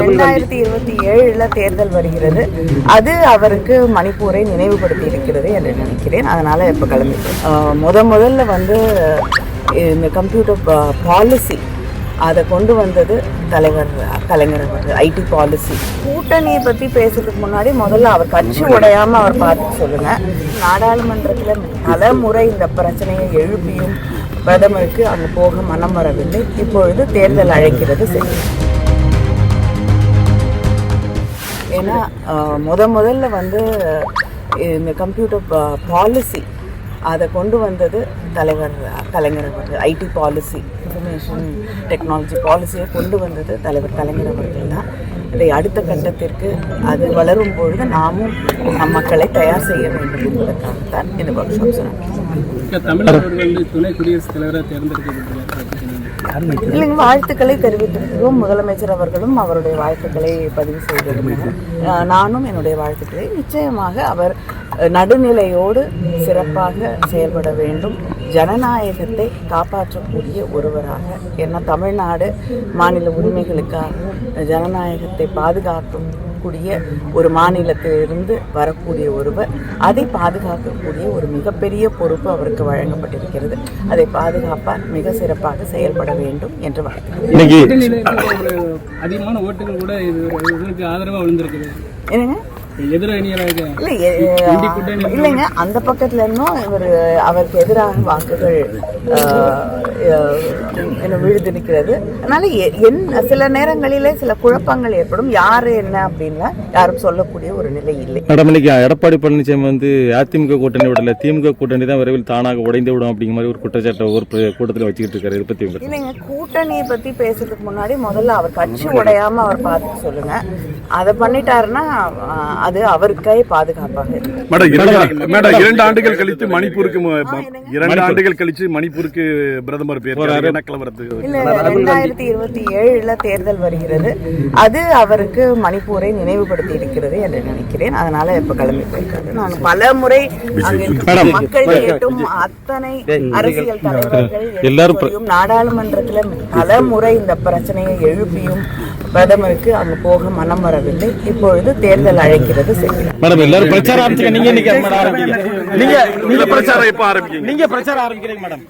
ரெண்டாயிரத்தி இருபத்தி ஏழுல தேர்தல் வருகிறது. அது அவருக்கு மணிப்பூரை நினைவுபடுத்தி இருக்கிறது என்று நினைக்கிறேன். அதனால இப்ப கிளம்பி முத முதல்ல வந்து இந்த கம்ப்யூட்டர் பாலிசி அதை கொண்டு வந்தது தலைவர் கலைஞர் அவர்கள் ஐடி பாலிசி. கூட்டணியை பற்றி பேசுறதுக்கு முன்னாடி முதல்ல அவர் கட்சி உடையாம அவர் பார்த்து சொல்லுங்க. நாடாளுமன்றத்தில் பல முறை இந்த பிரச்சனையை எழுப்பியும் பிரதமருக்கு அங்கே போக மனம் வரவில்லை. இப்பொழுது தேர்தல் அழைக்கிறது சரி ஏன்னா முத முதல்ல வந்து இந்த கம்ப்யூட்டர் பாலிசி அதை கொண்டு வந்தது தலைவர் கலைஞர் அவர்கள். ஐடி பாலிசி இன்ஃபர்மேஷன் டெக்னாலஜி பாலிசியை கொண்டு வந்தது தலைவர் கலைஞர் அவர்கள் தான். இதை அடுத்த கட்டத்திற்கு அது வளரும் பொழுது நாமும் நம் மக்களை தயார் செய்ய வேண்டும் என்பதற்காகத்தான் இந்த ஒர்க் துணை குடியரசுத் தலைவராக தேர்ந்தெடுக்கப்பட்டுள்ளார் இல்லைங்க வாழ்த்துக்களை தெரிவித்திருக்கிறோம் முதலமைச்சர் அவர்களும் அவருடைய வாழ்த்துக்களை பதிவு செய்திருக்கிறார் நானும் என்னுடைய வாழ்த்துக்களை நிச்சயமாக அவர் நடுநிலையோடு சிறப்பாக செயல்பட வேண்டும். ஜனநாயகத்தை காப்பாற்றக்கூடிய ஒருவராக ஏன்னா தமிழ்நாடு மாநில உரிமைகளுக்காகவும் ஜனநாயகத்தை பாதுகாக்கக்கூடிய ஒரு மாநிலத்திலிருந்து வரக்கூடிய ஒருவர் அதை பாதுகாக்கக்கூடிய ஒரு மிகப்பெரிய பொறுப்பு அவருக்கு வழங்கப்பட்டிருக்கிறது. அதை பாதுகாப்பார் மிக சிறப்பாக செயல்பட வேண்டும் என்று ஒரு அதிகமான ஓட்டுகள் கூட இது இவருக்கு ஆதரவா விழுந்திருக்குது. என்னங்க? இல்லைங்க. அந்த பக்கத்துல இருந்தும் இவர் அவருக்கு எதிராக வாக்குகள் விழுந்து நிற்கிறது அதனால எ- என் சில நேரங்களிலே சில குழப்பங்கள் ஏற்படும். யாரு என்ன அப்படின்ல யாரும் சொல்லக்கூடிய ஒரு நிலை இல்லை. மேடம் இன்னைக்கு எடப்பாடி பழனிசாமி வந்து அதிமுக கூட்டணி விடல. திமுக கூட்டணி தான் விரைவில் தானாக உடைந்து விடும் அப்படிங்கிற மாதிரி ஒரு குற்றச்சாட்டை ஒரு கூட்டத்தில் வச்சுக்கிட்டு இருக்காரு இதை பத்தி இல்லைங்க கூட்டணியை பத்தி பேசுறதுக்கு முன்னாடி முதல்ல அவர் கட்சி உடையாம அவர் பார்த்து சொல்லுங்க. அதை பண்ணிட்டாருன்னா அது அவருக்கே பாதுகாப்பாக மேடம் மேடம் இரண்டு ஆண்டுகள் கழித்து மணிப்பூருக்கு இரண்டு ஆண்டுகள் கழிச்சு மணிப்பூருக்கு பிரதமர் பேர் ரெண்டாயிரத்தி இருபத்தி ஏழுல தேர்தல் வருகிறது. அது அவருக்கு மணிப்பூரை நினைவுபடுத்தி இருக்கிறது என்று நினைக்கிறேன். அதனால இப்ப கிளம்பி போயிருக்காரு. நான் பல முறை அங்கே மக்கள் கேட்டும் அத்தனை அரசியல் தலைவர்கள் எல்லாரும் நாடாளுமன்றத்துல பல முறை இந்த பிரச்சனையை எழுப்பியும் பிரதமருக்கு அங்க போக மனம் வரவில்லை. இப்பொழுது தேர்தல் அழைக்கிறது மேடம் எல்லாரும் பிரச்சாரம் ஆரம்பிச்சுங்க நீங்க ஆரம்பிங்க. நீங்க நீங்க பிரச்சாரம் எப்ப ஆரம்பிக்கீங்க நீங்க பிரச்சாரம் ஆரம்பிக்கிறீங்க மேடம்.